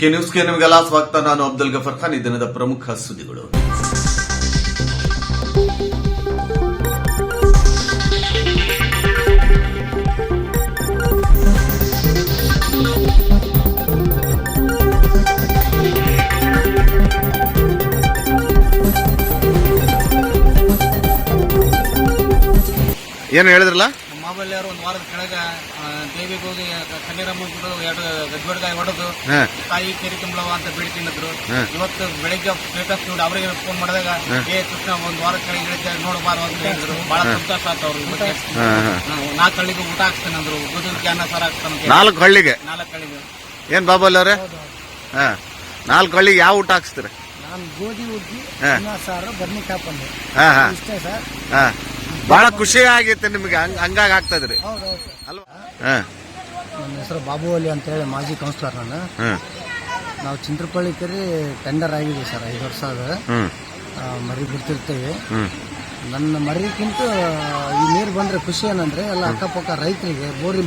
GK ನ್ಯೂಸ್ಗೆ ನಿಮಗೆಲ್ಲ ಸ್ವಾಗತ. ನಾನು ಅಬ್ದುಲ್ ಗಫರ್ ಖಾನ್. ಈ ದಿನದ ಪ್ರಮುಖ ಸುದ್ದಿಗಳು. ಏನು ಹೇಳಿದ್ರಲ್ಲ? ಮೊಬೈಲ್ ಯಾರು ಒಂದು ವಾರದ ಕೆಳಗ ಆ, ದೇವಿಗೆ ಹೋಗಿ ಕಣ್ಣೀರಮ್ಮ ಬಿಡು ಎರಡು ಗಜ್ಬಡ್ಗಾಯಿ ಹೊಡೆದು. ತಾಯಿ ಕೆರೆ ತುಂಬಳವ ಅಂತ ಬೇಡ್ಕೊಂಡಿದ್ರು ತಿನ್ನಿದ್ರು ಇವತ್ತು ಬೆಳಿಗ್ಗೆ ಸ್ಟೇಟಸ್ ನೋಡಿ ಅವರಿಗೆ ಫೋನ್ ಮಾಡಿದಾಗ ಏ ಕೃಷ್ಣ ಒಂದು ವಾರ ಕೆಳಗೆ ಹೇಳಿದ್ದೆ ನೋಡಬಾರ ಅಂತ ಹೇಳಿದ್ರು. ಬಹಳ ಸಂತೋಷ ಆಯ್ತು ಅವ್ರ ಬಗ್ಗೆ. ನಾಲ್ಕು ಹಳ್ಳಿಗೆ ಊಟ ಹಾಕ್ತಾನೆ ಅಂದ್ರು. ಗುದುಲ್ಗೆ ಅನ್ನ ಸಾರ ಹಾಕ್ತಾನೆ ನಾಲ್ಕು ಹಳ್ಳಿಗೆ? ನಾಲ್ಕು ಹಳ್ಳಿಗೆ. ಏನ್ ಬಾಬಲ್ ಅವ್ರೆ ಹಾ. ನಾಲ್ಕು ಹಳ್ಳಿಗೆ ಯಾವ ಊಟ ಹಾಕ್ಸ್ತೀರಿ? ನಾನು ಗೋಧಿ ಹುಗ್ಗಿ ಹಾ. ಅನ್ನ ಸಾರು ಬದ್ನಿಕಾಯಿ ಪಲ್ಯ. ಹಾ ಹಾ. ಇಷ್ಟೇ ಸರ್. ಹಾ. ಬಹಳ ಖುಷಿ ಆಗೈತೆ ನಿಮ್ಗೆ ಹಂಗ ಹಂಗಾಗಿ ಆಗ್ತಾ ಇದ್ರಿ. ಹೌದು ಹೌದು. ನನ್ನ ಹೆಸರು ಬಾಬು ಅಲಿ ಅಂತ ಹೇಳಿ ಮಾಜಿ ಕೌನ್ಸಿಲರ್ ನಾನು. ನಾವು ಚಿಂತ್ರಪಳ್ಳಿ ಕೆರೆ ಟೆಂಡರ್ ಆಗಿದೆ ಸರ್ ಐದು ವರ್ಷ ಅದು ಮರಿ ಬಿಡ್ತಿರ್ತೇವೆ. ನನ್ನ ಮರಿಗಿಂತ ಈ ನೀರು ಬಂದ್ರೆ ಖುಷಿ ಏನಂದ್ರೆ ಎಲ್ಲ ಅಕ್ಕಪಕ್ಕ ರೈತರಿಗೆ ಬೋರಿನ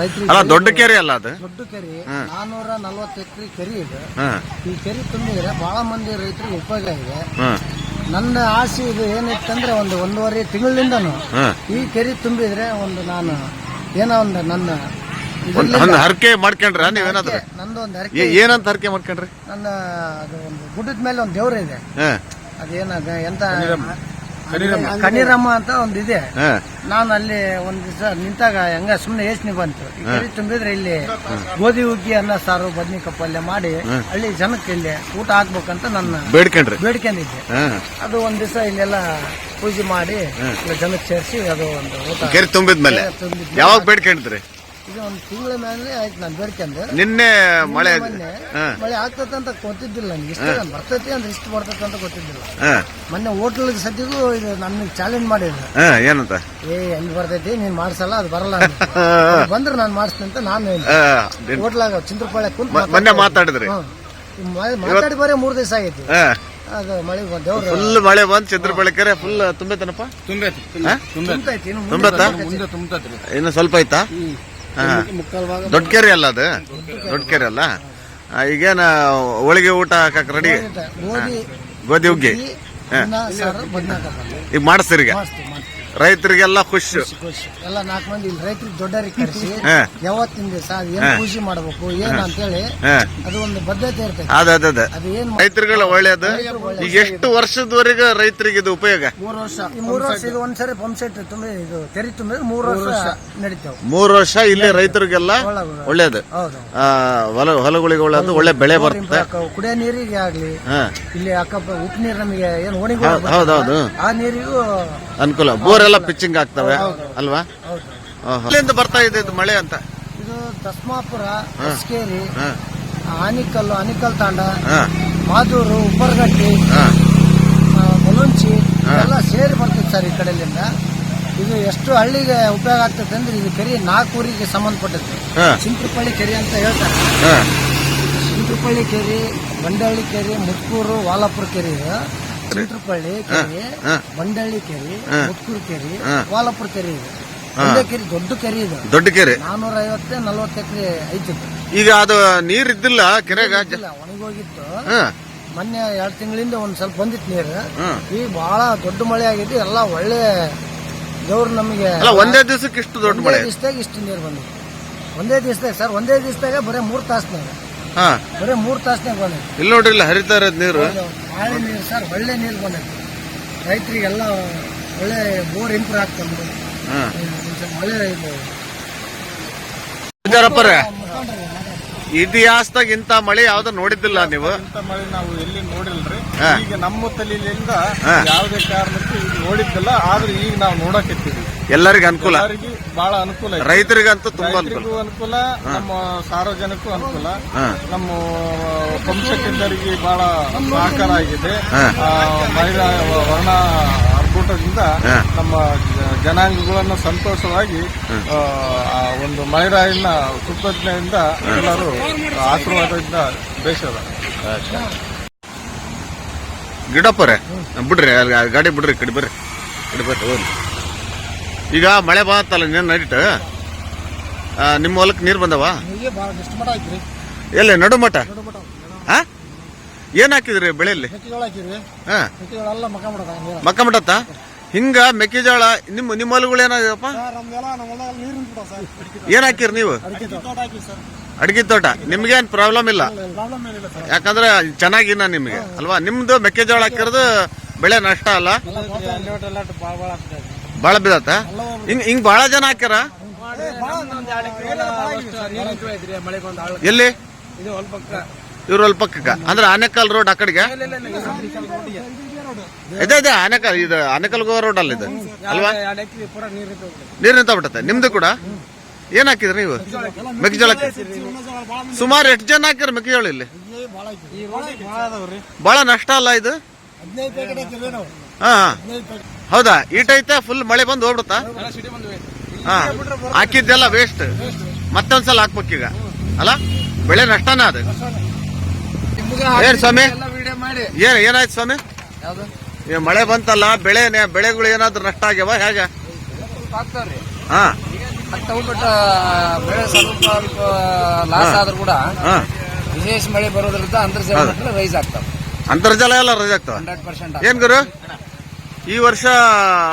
ರೈತರಿಗೆ ದೊಡ್ಡ ಕೆರೆ ಅಲ್ಲ ಅದು? ದೊಡ್ಡ ಕೆರೆ. ನಾನೂರ ನಲ್ವತ್ತು ಎಕರೆ ಕೆರೆ ಇದೆ. ಈ ಕೆರೆ ತುಂಬಿದ್ರೆ ಬಹಳ ಮಂದಿ ರೈತರಿಗೆ ಉಪಯೋಗ ಇದೆ. ನನ್ನ ಆಸೆ ಇದು ಏನಿತ್ತಂದ್ರೆ ಒಂದು ಒಂದೂವರೆ ತಿಂಗಳಿಂದನು ಈ ಕೆರೆ ತುಂಬಿದ್ರೆ ಒಂದು ನಾನು ಏನೋ ಒಂದು ನನ್ನ ಒಂದು ಒಂದ್ ಹರಕೆ ಮಾಡ್ಕೊಂಡ್ರ ನೀವೇನಾದ್ರು? ನಂದು ಒಂದು ಹರಕೆ ಏ- ಏನಂತ ಹರಕೆ ಮಾಡ್ಕೊಂಡ್ರಿ? ನನ್ನ ಅದು ಒಂದು ಗುಡ್ಡದ ಮೇಲೆ ಒಂದು ದೇವ್ರ ಇದೆ. ಹಾ. ಅದೇನಾಗ ಎಂತ ಕಣಿರಮ್ಮ ಅಂತ ಒಂದು ಇದೆ ಹಾ. ನಾನು ಅಲ್ಲಿ ಒಂದ್ ದಿವಸ ನಿಂತಾಗ ಹೆಂಗ ಸುಮ್ನೆ ಯೋಚನೆ ಬಂತು. ಈ ಕೆರೆ ತುಂಬಿದ್ರೆ ಇಲ್ಲಿ ಗೋಧಿ ಹುಗ್ಗಿ ಅನ್ನ ಸಾರು ಬದ್ನಿಕಾಯಿ ಪಲ್ಯ ಮಾಡಿ ಹಳ್ಳಿ ಜನಕ್ಕೆ ಇಲ್ಲಿ ಊಟ ಹಾಕ್ಬೇಕಂತ ನನ್ನ ಬೇಡ್ಕೊಂಡ್ರಿ. ಬೇಡ್ಕೊಂಡಿದ್ದೆ. ಅದು ಒಂದ್ ದಿವಸ ಇಲ್ಲೆಲ್ಲ ಪೂಜೆ ಮಾಡಿ ಜನಕ್ಕೆ ಸೇರಿಸಿ ಅದು ಒಂದು ತುಂಬಿದ್ಮೇಲೆ. ಯಾವಾಗ ಬೇಡ್ಕೊಂಡ್ರಿ ಇದು ಒಂದು ತಿಂಗಳ ಮೇಲೆ ಆಯ್ತು ನಾನು ಬೇಡ್ಕೊಂಡೆ ನಿನ್ನೆ ಮಳೆ ಮೊನ್ನೆ ಮಳೆ ಆಗ್ತದೆ ಅಂತ ಗೊತ್ತಿದ್ದಿಲ್ಲ ನನಗೆ. ಇಷ್ಟ ಬರ್ತೈತಿ ಅಂದ್ರೆ ಇಷ್ಟು ಬರ್ತೈತೆ ಅಂತ ಗೊತ್ತಿದ್ದಿಲ್ಲ. ಹಾ. ಮೊನ್ನೆ ಹೋಟ್ಲಿಗೆ ಸದ್ಯಗೂ ಇದು ನನಗೆ ಚಾಲೆಂಜ್ ಮಾಡಿದ್ರು. ಹಾ ಏನಂತ? ಏ ಎಲ್ಲಿ ಬರ್ತೈತಿ ನೀನ್ ಮಾಡ್ಸಲ್ಲ ಅದು ಬರಲ್ಲ ಅಂತ. ಅದು ಬಂದ್ರೆ ನಾನು ಮಾಡಿಸ್ತೀನಿ ಅಂತ ನಾನು ಹಾ, ನಿನ್- ಹೋಟ್ಲಾಗ ಚಿಂತ್ರಪಾಳ್ಯ ಕುಂತ ಮ- ಮೊನ್ನೆ ಮಾತಾಡಿದ್ರಿ? ಮಾತಾಡಿ ಬರೀ ಮೂರ್ ದಿವಸ ಆಗೈತಿ ಹಾ. ಅದು ಮಳೆ ಬಂದ್ ದೇವ್ರು ಫುಲ್ ಮಳೆ ಬಂದ್ ಚಂದ್ರಬಳ್ಳಿ ಕೆರೆ ಫುಲ್ ತುಂಬೈತನಪ್ಪ? ತುಂಬೈತಿ ಇನ್ನು ಮುಂದೆ ತುಂಬತ್ತಾ? ಮುಂದೆ ತುಂಬತೈತ್ರಿ. ಇನ್ನು ಸ್ವಲ್ಪ ಐತಾ ದೊಡ್ಡ ಕೆರೆ ಅಲ್ಲ ಅದು? ದೊಡ್ಡ ಕೆರೆ ಅಲ್ಲ? ಈಗೇನ ಹೋಳಿಗೆ ಊಟ ಹಾಕಕ್ ರೆಡಿ ಗೋಧಿ ಉಗ್ಗಿ ಹುಗ್ಗಿ. ಈಗ ಮಾಡಿಸ್ತೀರಿ ಈಗ? ರೈತರಿಗೆಲ್ಲ ಖುಷಿ. ಖುಷಿ ಖುಷಿ. ಎಲ್ಲ ನಾಲ್ಕು ಮಂದಿ ಇಲ್ಲಿ ರೈತರಿಗೆ ದೊಡ್ಡರಿಗೆ ಕರೆಸಿ ಹಾ. ಯಾವತ್ತಿನ ದಿವಸ ಏನ್ ಖುಷಿ ಮಾಡಬೇಕು ಏನ್ ಅಂತೇಳಿ ಅದು ಒಂದು ಬದ್ಧತೆ ಇರ್ತದೆ ಅದ ಅದ ಅದ. ಅದು ಏನ್ ರೈತರಿಗೆಲ್ಲ ಒಳ್ಳೇದು. ಈಗ ಎಷ್ಟು ವರ್ಷದವರೆಗೆ ರೈತರಿಗೆ ಇದು ಉಪಯೋಗ? ಮೂರು ವರ್ಷ. ಈ ಮೂರು ವರ್ಷ ಇದು ಒಂದ್ಸರಿ ಪಂಪ್ ಸೆಟ್ ತುಂಬಿ ಇದು ತೆರಿ ತುಂಬಿ ಮೂರು ವರ್ಷ ನಡೀತಾವ. ಮೂರು ವರ್ಷ ಇಲ್ಲಿ ರೈತರಿಗೆಲ್ಲ ಒಳ್ಳೇದು. ಹೌದು. ಆ, ಹೊಲ ಹೊಲಗಳಿಗೆ ಒಳ್ಳೇದು ಒಳ್ಳೆ ಬೆಳೆ ಬರುತ್ತೆ. ಕುಡಿಯೋ ನೀರಿಗೆ ಆಗ್ಲಿ ಹಾ. ಇಲ್ಲಿ ಅಕ್ಕಪ್ಪ ಉಪ್ಪು ನೀರು ನಮಗೆ ಏನ್ ಒಣಗಿ ಹೌದೌದು ಆ ನೀರಿಗೂ ಅನುಕೂಲ. ಬೋರ್ ಎಲ್ಲ ಪಿಚ್ಚಿಂಗ್ ಆಗ್ತವೆ ಅಲ್ವಾ. ಎಲ್ಲಿಂದ ಬರ್ತಾ ಇದೆ ಇದು ಮಳೆ ಅಂತ? ಇದು ದಸ್ಮಾಪುರ ಹೊಸಕೇರಿ ಆನಿಕಲ್ಲು ಆನಿಕಲ್ ತಾಂಡ ಮಾದೂರು ಉಪ್ಪರಗಟ್ಟಿ ಮುಲುಂಚಿ ಬಲುಂಚಿ ಎಲ್ಲ ಸೇರಿ ಬರ್ತದೆ ಸರ್ ಈ ಕಡೆಯಿಂದ ಇದು ಎಷ್ಟು ಹಳ್ಳಿಗೆ ಉಪಯೋಗ ಆಗ್ತದೆ ಅಂದ್ರೆ ಇದು ಕೆರೆ ನಾಲ್ಕು ಊರಿಗೆ ಸಂಬಂಧಪಟ್ಟದ್ದು. ಚಿಂತ್ರಪಳ್ಳಿ ಕೆರೆ ಅಂತ ಹೇಳ್ತಾರೆ. ಚಿಂತ್ರಪಳ್ಳಿ ಕೆರೆ ಬಂಡಹಳ್ಳಿ ಕೆರೆ ಮುತ್ಕೂರು ವಾಲಾಪುರ ಕೆರೆ ಇದು. ಚಿಂತ್ರಪಳ್ಳಿ ಕೆರೆ ಮಂಡಳ್ಳಿ ಕೆರೆ ಮುತ್ಕೂರು ಕೆರೆ ವಾಲಪುರ ಕೆರೆ ಇದೆ. ಒಂದೇ ಕೆರೆ ದೊಡ್ಡ ಕೆರೆ ಇದೆ. ದೊಡ್ಡ ಕೆರೆ. ನಾನೂರ ಐವತ್ತೆ ನಲ್ವತ್ತು ಎಕರೆ ಐತಿ ಈಗ ಅದು ನೀರ್ ಇದ್ದಿಲ್ಲ ಕೆರೆಗ ಇಲ್ಲ ಒಣಗೋಗಿತ್ತು. ಮೊನ್ನೆ ಎರಡು ತಿಂಗಳಿಂದ ಒಂದ್ ಸ್ವಲ್ಪ ಬಂದಿತ್ತು ನೀರು. ಈಗ ಬಹಳ ದೊಡ್ಡ ಮಳೆ ಆಗಿದ್ದು ಎಲ್ಲ ಒಳ್ಳೆ ದೇವ್ರು ನಮಗೆ ಒಂದೇ ದಿವಸಕ್ಕೆ ಇಷ್ಟು ದೊಡ್ಡ ಮಳೆ. ದಿವಸದಾಗ ಇಷ್ಟು ನೀರು ಬಂದಿತ್ತು. ಒಂದೇ ದಿವಸದಾಗ ಸರ್ ಒಂದೇ ದಿವಸದಾಗ ಬರೀ ಮೂರ್ ತಾಸ್ನಾಗ ಹಾ. ಬರೀ ಮೂರ್ ತಾಸ್ನಾಗ ಬಂದೈತೆ ಇಲ್ಲ ನೋಡ್ರಿ ಇಲ್ಲ ಹರಿತಾ ಇರೋದ್ ನೀರು. ಮಳೆ ನೀರು ಸರ್ ಒಳ್ಳೆ ನೀರು ಬಂದೈತಿ ರೈತರಿಗೆಲ್ಲ ಒಳ್ಳೆ ಬೋರ್ ಇಂಪ್ರೂವ್ ಆಗ್ತದೆ ಹಾ. ಒಳ್ಳೆ ಇದು. ಇತಿಹಾಸದಾಗ ಇಂತ ಮಳೆ ಯಾವ್ದು ನೋಡಿದ್ದಿಲ್ಲ ನೀವು? ಇಂಥ ಮಳೆ ನಾವು ಎಲ್ಲಿ ನೋಡಿಲ್ರಿ? ಹಾ. ಈಗ ನಮ್ಮ ತಲೆಯಿಂದ ಹಾ. ಯಾವುದೇ ಕಾರಣಕ್ಕೂ ಈಗ ನೋಡಿದ್ದಿಲ್ಲ ಆದ್ರೆ ಈಗ ನಾವು ನೋಡಕತ್ತೀವಿ ಎಲ್ಲರಿಗೂ ಅನುಕೂಲ. ಅವರಿಗೆ ಬಹಳ ಅನುಕೂಲ ರೈತರಿಗಂತೂ ತುಂಬಾ ಅನುಕೂಲ. ರೈತರಿಗೂ ಅನುಕೂಲ ನಮ್ಮ ಸಾರ್ವಜನಿಕೂ ಅನುಕೂಲ. ಹಾ. ನಮ್ಮ ಪಂಚಕಂದರಿಗೆ ಬಹಳ ಸಹಕಾರ ಆಗಿದೆ. ಹಾ. ಆ, ಮಹಿಳಾ ವರ್ಣ ಅರ್ಭುಟದಿಂದ ಹಾ. ನಮ್ಮ ಜ- ಜನಾಂಗಗಳನ್ನು ಸಂತೋಷವಾಗಿ ಆ, ಆ ಒಂದು ಮಹಿಳೆಯನ್ನ ಕೃತಜ್ಞೆಯಿಂದ ಎಲ್ಲರೂ ಆಶೀರ್ವಾದದಿಂದ ಬೇಸದ ಗಿಡಪ್ಪರೆ ಬಿಡ್ರಿ ಅಲ್ಲಿ ಆ ಗಾಡಿ ಬಿಡ್ರಿ ಈ ಕಡೆ ಬರ್ರಿ. ಈ ಕಡೆ ಬರ್ರಿ ಹೋಗ್ರಿ ಈಗ ಮಳೆ ಬಂತಲ್ಲ ನಿನ್ನ ನೈಟ್? ನಿಮ್ಮ ಹೊಲಕ್ಕೆ ನೀರು ಬಂದವ? ಎಲ್ಲಿ ನಡು ಮಠ? ಹಾಂ ಏನು ಹಾಕಿದ್ರಿ ಬೆಳೆಯಲ್ಲಿ? ಹಾಂ. ಮಕ್ಕ ಮಠತ್ತ ಹಿಂಗ ಮೆಕ್ಕೆಜೋಳ ನಿಮ್ಮ ನಿಮ್ಮ ಹೊಲಗಳು ಏನಾಗ್ಯಪ್ಪ ಸರ್ ನಮ್ದೆಲ್ಲ ನಮ್ಮ ಹೊಲದಲ್ಲಿ ನೀರು ನಿಂತ್ಬಿಟ್ಟಾವ ಸರ್. ಏನ್ ಹಾಕಿರಿ ನೀವು? ಅಡಿಕೆ ತೋಟ. ಹಾಕಿ ಸರ್. ಅಡಿಗೆ ತೋಟ? ನಿಮ್ಗೇನ್ ಪ್ರಾಬ್ಲಮ್ ಇಲ್ಲ? ಪ್ರಾಬ್ಲಮ್ ಏನಿಲ್ಲ ಸರ್. ಯಾಕಂದ್ರೆ ಚೆನ್ನಾಗಿನ ನಿಮಗೆ ಅಲ್ವಾ? ನಿಮ್ದು ಮೆಕ್ಕೆಜೋಳ ಹಾಕಿರೋದು ಬೆಳೆ ನಷ್ಟ ಅಲ್ಲ? ಭಾಳ ಬಿದ್ದತ್ತ ಹಿಂಗ್ ಹಿಂಗ್ ಬಹಳ ಜನ ಹಾಕ್ಯಾರ? ಎಲ್ಲಿ? ಇವ್ರ ಪಕ್ಕಕ್ಕ ಅಂದ್ರೆ ಆನೆಕಲ್ ರೋಡ್ ಆ ಕಡೆಗೆ? ಇದೆ ಇದೆ, ಆನೆಕಲ್, ಇದು ಆನೆಕಲ್ ಗೋವಾ ರೋಡ್ ಅಲ್ಲಿ ಅಲ್ವಾ? ನೀರು ನಿಂತ ನಿಮ್ದು ಕೂಡ? ಏನ್ ಹಾಕಿದ್ರಿ ನೀವು? ಮೆಕ್ಕೆಜೋಳ ಸುಮಾರು ಎಷ್ಟು ಜನ ಹಾಕ್ಯಾರ ಮೆಕ್ಕೆಜೋಳ ಇಲ್ಲಿ? ಭಾಳ ಭಾಳ ಬಹಳ ನಷ್ಟ ಅಲ್ಲ ಇದು? ಹಾ. ಹೌದಾ? ಐತೆ ಫುಲ್ ಮಳೆ ಬಂದು ಹೋಗ್ಬಿಡುತ್ತಾ? ಹಾ. ಹಾಕಿದ್ದೆಲ್ಲ ವೇಸ್ಟ್ ಮತ್ತೊಂದ್ಸಲ ಹಾಕ್ಬೇಕೀಗ ಅಲ್ಲ? ಬೆಳೆ ನಷ್ಟನ ಅದು? ಏನ್ ಸ್ವಾಮಿ? ಎಲ್ಲ ವಿಡಿಯೋ ಮಾಡಿ. ಏನ್ ಏನಾಯ್ತು ಸ್ವಾಮಿ? ಯಾವ್ದು? ಮಳೆ ಬಂತಲ್ಲ ಬೆಳೆ ಬೆಳೆಗಳು ಏನಾದ್ರು ನಷ್ಟ ಆಗ್ಯಾವ? ಹೇಗ? ಹಾ. ಬೆಳೆ ಸ್ವಲ್ಪ ಸ್ವಲ್ಪ ಲಾಸ್ ಆದ್ರೂ ಕೂಡ ಹಾ. ವಿಶೇಷ ಮಳೆ ಬರೋದ್ರಿಂದ ಅಂತರ್ಜಲ ಮಟ್ಟ ರೈಸ್ ಆಗ್ತಾವ. ಅಂತರ್ಜಲ ಎಲ್ಲ ರೈಸ್ ಆಗ್ತಾವ. ಏನ್ ಗುರು? ಈ ವರ್ಷ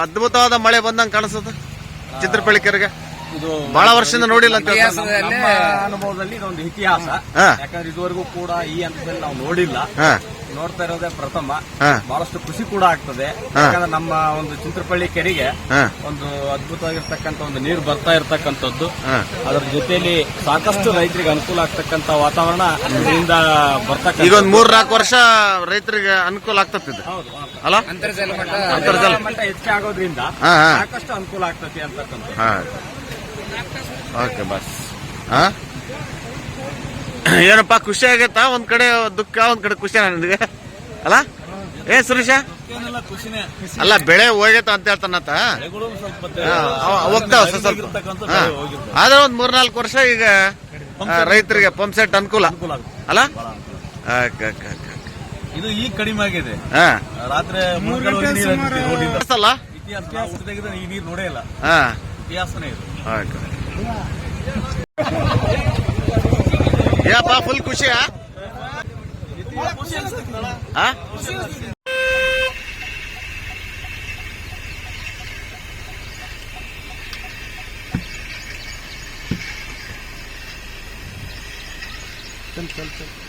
ಅದ್ಭುತವಾದ ಮಳೆ ಬಂದಂಗೆ ಕಾಣಿಸ್ತದ ಚಿತ್ರಪಳಿಕರಿಗೆ. ಇದು ಬಹಳ ವರ್ಷದಿಂದ ನೋಡಿಲ್ಲ ಅಂತ ಹೇಳ್ತಾರೆ. ನಮ್ಮ ಅನುಭವದಲ್ಲಿ ಇದೊಂದು ಇತಿಹಾಸ. ಹಾ. ಯಾಕಂದ್ರೆ ಇದುವರೆಗೂ ಕೂಡ ಈ ಹಂತದಲ್ಲಿ ನಾವು ನೋಡಿಲ್ಲ. ಹಾ. ನೋಡ್ತಾ ಇರೋದೇ ಪ್ರಥಮ. ಬಹಳಷ್ಟು ಖುಷಿ ಕೂಡ ಆಗ್ತದೆ. ಯಾಕಂದ್ರೆ ನಮ್ಮ ಒಂದು ಚಿಂತ್ರಪಳ್ಳಿ ಕೆರೆಗೆ ಒಂದು ಅದ್ಭುತವಾಗಿರ್ತಕ್ಕಂಥ ಒಂದು ನೀರು ಬರ್ತಾ ಇರತಕ್ಕಂಥದ್ದು. ಅದರ ಜೊತೆಯಲ್ಲಿ ಸಾಕಷ್ಟು ರೈತರಿಗೆ ಅನುಕೂಲ ಆಗ್ತಕ್ಕಂಥ ವಾತಾವರಣ ಇದರಿಂದ ಬರ್ತಕ್ಕ ಈಗ ಒಂದು ಮೂರ್ ನಾಲ್ಕು ವರ್ಷ ರೈತರಿಗೆ ಅನುಕೂಲ ಆಗ್ತದೆ ಹೌದು ಅಲ್ಲ? ಅಂತರ್ಜಲ ಮಟ್ಟ ಅಂತರ್ಜಲ. ಮಟ್ಟ ಹೆಚ್ಚಾಗೋದ್ರಿಂದ ಹಾ ಹಾ. ಸಾಕಷ್ಟು ಅನುಕೂಲ ಆಗ್ತದೆ ಅಂತಕ್ಕಂಥ ಓಕೆ ಬಸ್ ಹಾ? ಏನಪ್ಪ ಖುಷಿ ಆಗೈತ? ಒಂದ್ ಕಡೆ ದುಃಖ ಒಂದ್ ಕಡೆ ಖುಷಿ ನನಗೆ ಅಲ್ಲ? ಏ ಸುರೇಶ? ಅಲ್ಲ ಬೆಳೆ ಹೋಗೈತ ಅಂತ ಹೇಳ್ತಾನತ್ತ ಹೋಗ್ತಾವ ಸ್ವಲ್ಪ. ಆದ್ರೆ ಒಂದ್ ಮೂರ್ನಾಲ್ಕು ವರ್ಷ ಈಗ ರೈತರಿಗೆ ಪಂಪ್ ಸೆಟ್ ಅನುಕೂಲ. ಅಲ್ಲ. ಇದು ಈಗ ಕಡಿಮೆ ಆಗಿದೆ. ಹಾ. ರಾತ್ರಿ ಮೂರು ಗಂಟೆ ನೀರು ಇಲ್ಲ. ಇತಿಹಾಸನೇ ಅಲ್ಲ ಇತಿಹಾಸ ನಾವು ಹುಟ್ಟಿದಾಗಿದ್ರೆ ಈ ನೀರು ನೋಡೇ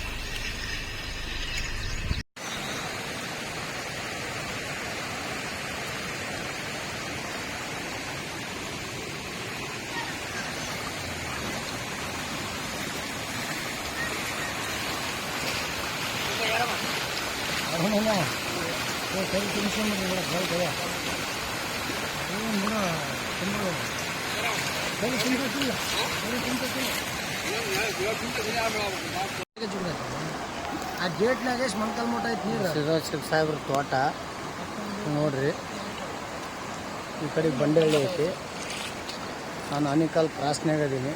ಹಾ ಇತಿಹಾಸನೇ ಇದು ಓಕೆ ಏಪ್ಪ ಫುಲ್ ಆ ಗೇಟ್ನಾಗ ಎಷ್ಟು ಮೊಣಕಲ್ ಮಟ್ಟ ಐತಿ ನೀರು. ಸಾಹೇಬ್ರ ತೋಟ. ನೋಡ್ರಿ. ಈ ಕಡೆ ಬಂಡೆಹಳ್ಳಿ ಐತಿ. ನಾನು ಅನಿಕಲ್ ಕ್ರಾಸ್ನಾಗ ಅದೀನಿ.